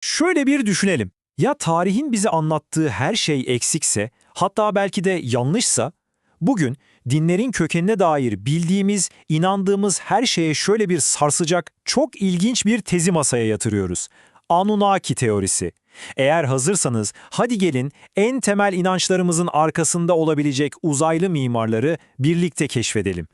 Şöyle bir düşünelim. Ya tarihin bize anlattığı her şey eksikse, hatta belki de yanlışsa, bugün dinlerin kökenine dair bildiğimiz, inandığımız her şeye şöyle bir sarsacak, çok ilginç bir tezi masaya yatırıyoruz. Anunnaki teorisi. Eğer hazırsanız hadi gelin en temel inançlarımızın arkasında olabilecek uzaylı mimarları birlikte keşfedelim.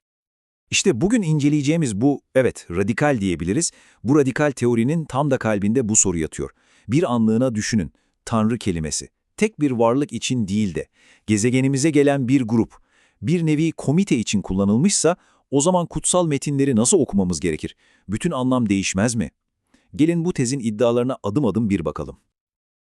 İşte bugün inceleyeceğimiz bu, evet radikal diyebiliriz, bu radikal teorinin tam da kalbinde bu soru yatıyor. Bir anlığına düşünün, Tanrı kelimesi. Tek bir varlık için değil de, gezegenimize gelen bir grup, bir nevi komite için kullanılmışsa, o zaman kutsal metinleri nasıl okumamız gerekir? Bütün anlam değişmez mi? Gelin bu tezin iddialarına adım adım bir bakalım.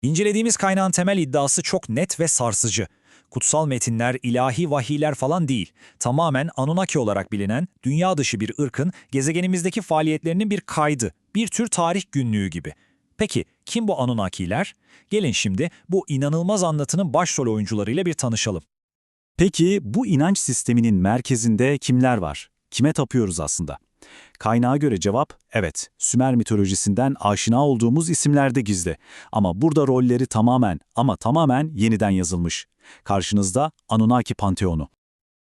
İncelediğimiz kaynağın temel iddiası çok net ve sarsıcı. Kutsal metinler, ilahi vahiyler falan değil. Tamamen Anunnaki olarak bilinen dünya dışı bir ırkın gezegenimizdeki faaliyetlerinin bir kaydı, bir tür tarih günlüğü gibi. Peki kim bu Anunnakiler? Gelin şimdi bu inanılmaz anlatının başrol oyuncularıyla bir tanışalım. Peki bu inanç sisteminin merkezinde kimler var? Kime tapıyoruz aslında? Kaynağa göre cevap evet, Sümer mitolojisinden aşina olduğumuz isimlerde gizli. Ama burada rolleri tamamen ama tamamen yeniden yazılmış. Karşınızda Anunnaki Panteonu.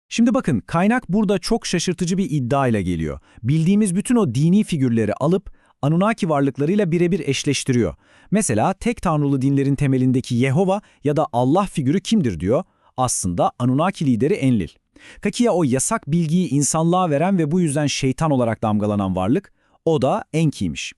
Şimdi bakın kaynak burada çok şaşırtıcı bir iddiayla geliyor. Bildiğimiz bütün o dini figürleri alıp Anunnaki varlıklarıyla birebir eşleştiriyor. Mesela tek tanrılı dinlerin temelindeki Yehova ya da Allah figürü kimdir diyor. Aslında Anunnaki lideri Enlil. Peki o yasak bilgiyi insanlığa veren ve bu yüzden şeytan olarak damgalanan varlık? O da Enki'ymiş.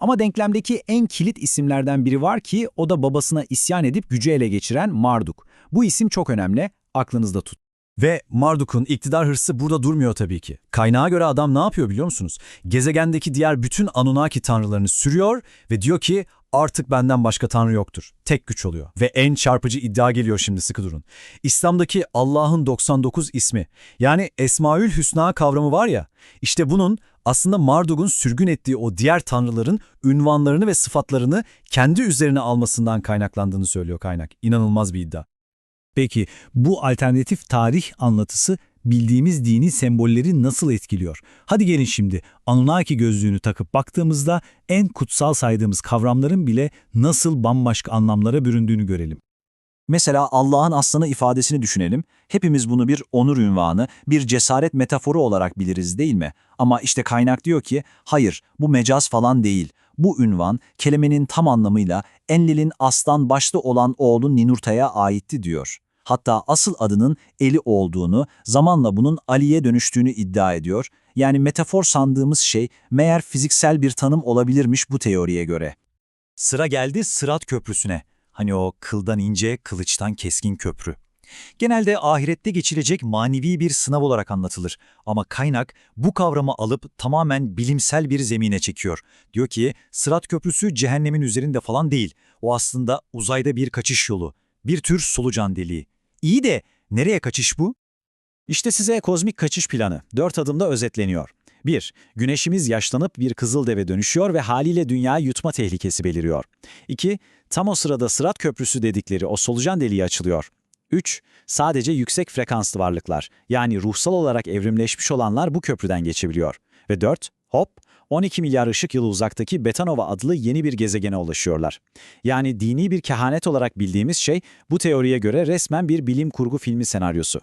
Ama denklemdeki en kilit isimlerden biri var ki o da babasına isyan edip gücü ele geçiren Marduk. Bu isim çok önemli, aklınızda tut. Ve Marduk'un iktidar hırsı burada durmuyor tabii ki. Kaynağa göre adam ne yapıyor biliyor musunuz? Gezegendeki diğer bütün Anunnaki tanrılarını sürüyor ve diyor ki artık benden başka tanrı yoktur. Tek güç oluyor. Ve en çarpıcı iddia geliyor şimdi sıkı durun. İslam'daki Allah'ın 99 ismi yani Esmaül Hüsna kavramı var ya işte bunun aslında Marduk'un sürgün ettiği o diğer tanrıların ünvanlarını ve sıfatlarını kendi üzerine almasından kaynaklandığını söylüyor kaynak. İnanılmaz bir iddia. Peki bu alternatif tarih anlatısı bildiğimiz dini sembolleri nasıl etkiliyor? Hadi gelin şimdi Anunnaki gözlüğünü takıp baktığımızda en kutsal saydığımız kavramların bile nasıl bambaşka anlamlara büründüğünü görelim. Mesela Allah'ın aslanı ifadesini düşünelim. Hepimiz bunu bir onur ünvanı, bir cesaret metaforu olarak biliriz değil mi? Ama işte kaynak diyor ki, hayır bu mecaz falan değil. Bu ünvan kelimenin tam anlamıyla Enlil'in aslan başta olan oğlu Ninurta'ya aitti diyor. Hatta asıl adının Eli olduğunu, zamanla bunun Ali'ye dönüştüğünü iddia ediyor. Yani metafor sandığımız şey meğer fiziksel bir tanım olabilirmiş bu teoriye göre. Sıra geldi Sırat Köprüsü'ne. Hani o kıldan ince, kılıçtan keskin köprü. Genelde ahirette geçilecek manevi bir sınav olarak anlatılır. Ama kaynak bu kavramı alıp tamamen bilimsel bir zemine çekiyor. Diyor ki Sırat Köprüsü cehennemin üzerinde falan değil. O aslında uzayda bir kaçış yolu. Bir tür solucan deliği. İyi de nereye kaçış bu? İşte size kozmik kaçış planı. Dört adımda özetleniyor. 1. Güneşimiz yaşlanıp bir kızıl deve dönüşüyor ve haliyle dünyayı yutma tehlikesi beliriyor. 2. Tam o sırada Sırat Köprüsü dedikleri o solucan deliği açılıyor. 3. Sadece yüksek frekanslı varlıklar, yani ruhsal olarak evrimleşmiş olanlar bu köprüden geçebiliyor. Ve 4. Hop, 12 milyar ışık yılı uzaktaki Betanova adlı yeni bir gezegene ulaşıyorlar. Yani dini bir kehanet olarak bildiğimiz şey bu teoriye göre resmen bir bilim kurgu filmi senaryosu.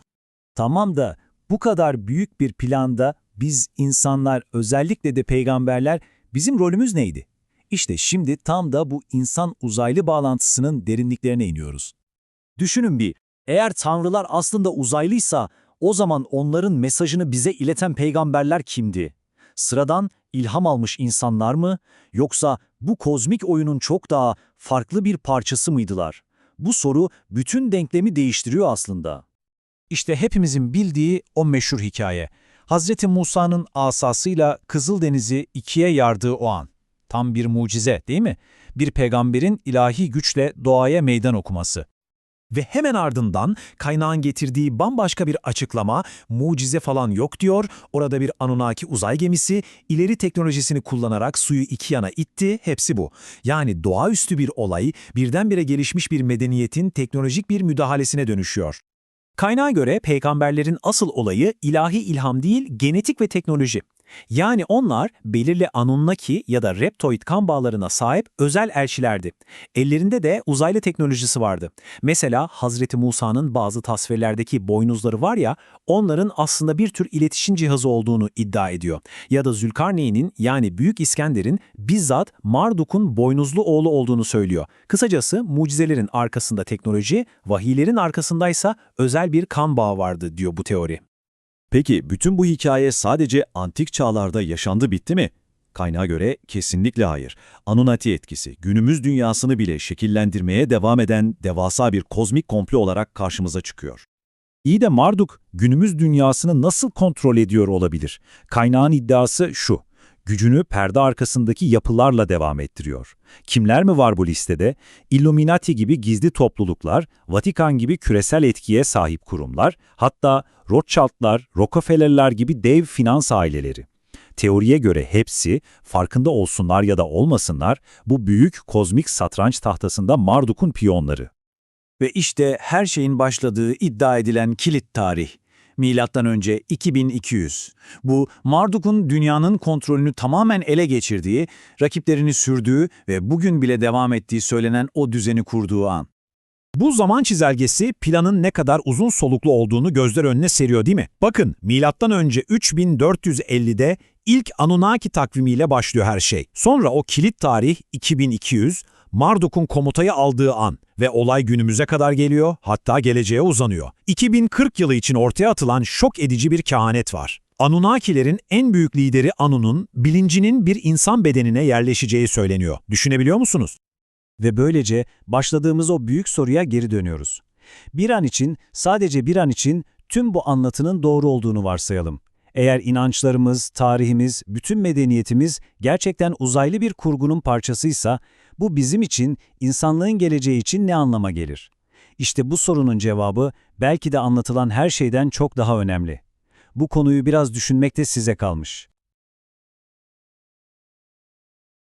Tamam da bu kadar büyük bir planda biz insanlar özellikle de peygamberler bizim rolümüz neydi? İşte şimdi tam da bu insan uzaylı bağlantısının derinliklerine iniyoruz. Düşünün bir, eğer tanrılar aslında uzaylıysa o zaman onların mesajını bize ileten peygamberler kimdi? Sıradan ilham almış insanlar mı yoksa bu kozmik oyunun çok daha farklı bir parçası mıydılar? Bu soru bütün denklemi değiştiriyor aslında. İşte hepimizin bildiği o meşhur hikaye. Hazreti Musa'nın asasıyla Kızıldeniz'i ikiye yardığı o an. Tam bir mucize değil mi? Bir peygamberin ilahi güçle doğaya meydan okuması. Ve hemen ardından kaynağın getirdiği bambaşka bir açıklama, mucize falan yok diyor, orada bir Anunnaki uzay gemisi ileri teknolojisini kullanarak suyu iki yana itti, hepsi bu. Yani doğaüstü bir olay birdenbire gelişmiş bir medeniyetin teknolojik bir müdahalesine dönüşüyor. Kaynağa göre peygamberlerin asıl olayı ilahi ilham değil, genetik ve teknoloji. Yani onlar belirli Anunnaki ya da Reptoid kan bağlarına sahip özel elçilerdi. Ellerinde de uzaylı teknolojisi vardı. Mesela Hazreti Musa'nın bazı tasvirlerdeki boynuzları var ya, onların aslında bir tür iletişim cihazı olduğunu iddia ediyor. Ya da Zülkarneyn'in yani Büyük İskender'in bizzat Marduk'un boynuzlu oğlu olduğunu söylüyor. Kısacası mucizelerin arkasında teknoloji, vahiylerin arkasındaysa özel bir kan bağı vardı diyor bu teori. Peki bütün bu hikaye sadece antik çağlarda yaşandı bitti mi? Kaynağa göre kesinlikle hayır. Anunnaki etkisi günümüz dünyasını bile şekillendirmeye devam eden devasa bir kozmik komplo olarak karşımıza çıkıyor. İyi de Marduk günümüz dünyasını nasıl kontrol ediyor olabilir? Kaynağın iddiası şu. Gücünü perde arkasındaki yapılarla devam ettiriyor. Kimler mi var bu listede? Illuminati gibi gizli topluluklar, Vatikan gibi küresel etkiye sahip kurumlar, hatta Rothschild'lar, Rockefeller'lar gibi dev finans aileleri. Teoriye göre hepsi, farkında olsunlar ya da olmasınlar, bu büyük kozmik satranç tahtasında Marduk'un piyonları. Ve işte her şeyin başladığı iddia edilen kilit tarih. Milattan önce 2200. Bu Marduk'un dünyanın kontrolünü tamamen ele geçirdiği, rakiplerini sürdüğü ve bugün bile devam ettiği söylenen o düzeni kurduğu an. Bu zaman çizelgesi planın ne kadar uzun soluklu olduğunu gözler önüne seriyor değil mi? Bakın milattan önce 3450'de ilk Anunnaki takvimiyle başlıyor her şey. Sonra o kilit tarih 2200, Marduk'un komutayı aldığı an ve olay günümüze kadar geliyor, hatta geleceğe uzanıyor. 2040 yılı için ortaya atılan şok edici bir kehanet var. Anunnakilerin en büyük lideri Anu'nun bilincinin bir insan bedenine yerleşeceği söyleniyor. Düşünebiliyor musunuz? Ve böylece başladığımız o büyük soruya geri dönüyoruz. Bir an için, sadece bir an için tüm bu anlatının doğru olduğunu varsayalım. Eğer inançlarımız, tarihimiz, bütün medeniyetimiz gerçekten uzaylı bir kurgunun parçasıysa, bu bizim için, insanlığın geleceği için ne anlama gelir? İşte bu sorunun cevabı belki de anlatılan her şeyden çok daha önemli. Bu konuyu biraz düşünmek de size kalmış.